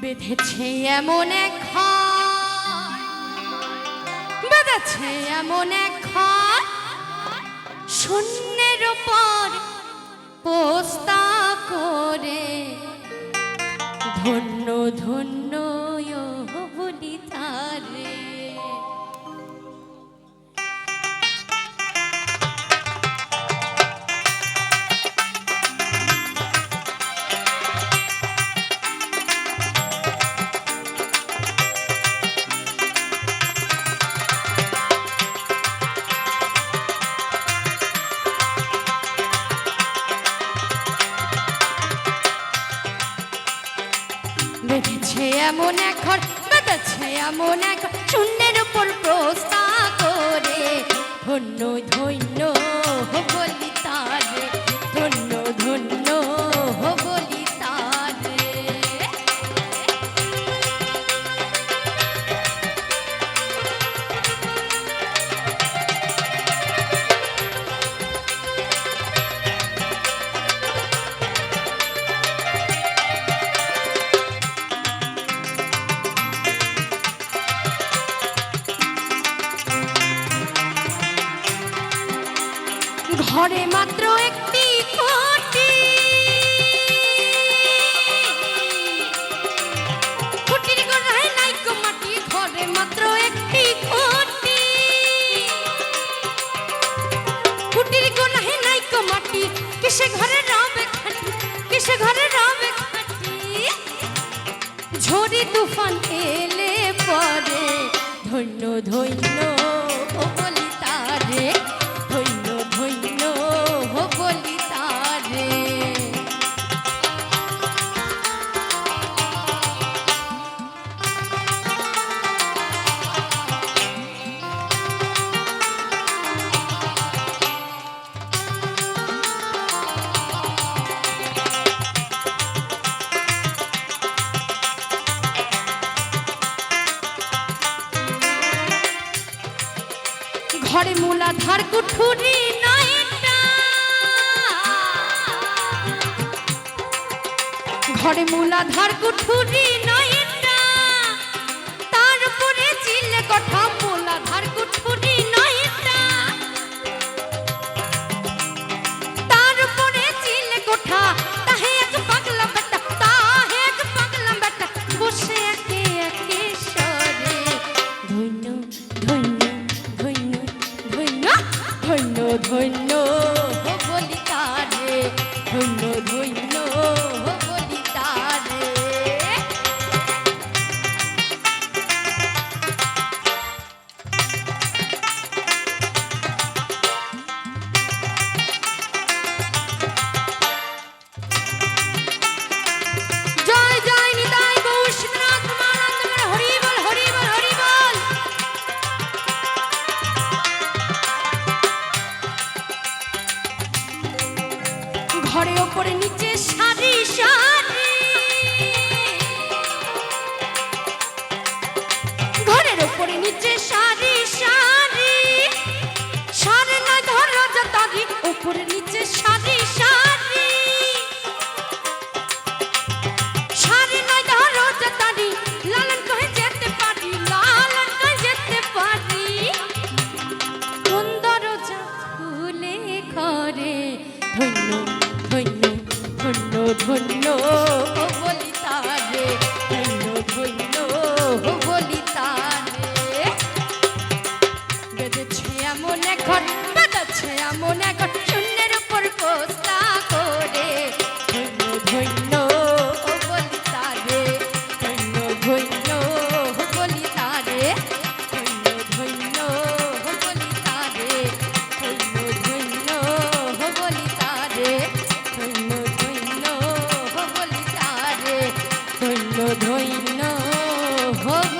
বেঁধেছে এমন এক বেঁধেছে এমন এক শূন্যের ওপর পোস্তা করে ধন্য ধন্য বেঁধেছে এমন এখন বেঁধেছে এমন ঘর, শূন্যের উপর প্রস্তা করে ধন্য ধন্য ঘরে মাত্র একটি খুঁটি। খুঁটির নাই মাটি, ঘরে মাত্র একটি খুঁটি। খুঁটির গোড়ায় নাই মাটি, কিসে ঘরে রবে খাটি, কিসে ঘরে রবে খাটি? ঝড়ি তুফান এলে পরে ধন্য ধন্য ঘরে মূলাধার কুঠুরি ঘরে মোলা ধার কুঠুরি নয়টা তারপরে চিল্লে চিলে কথা ধন্য ওপরে নিচে সারি সারি ধন্য ধন্য ধন্য বলি তারে ধন্য ধন্য এমন ঘর বেঁধেছে এমন Vamos.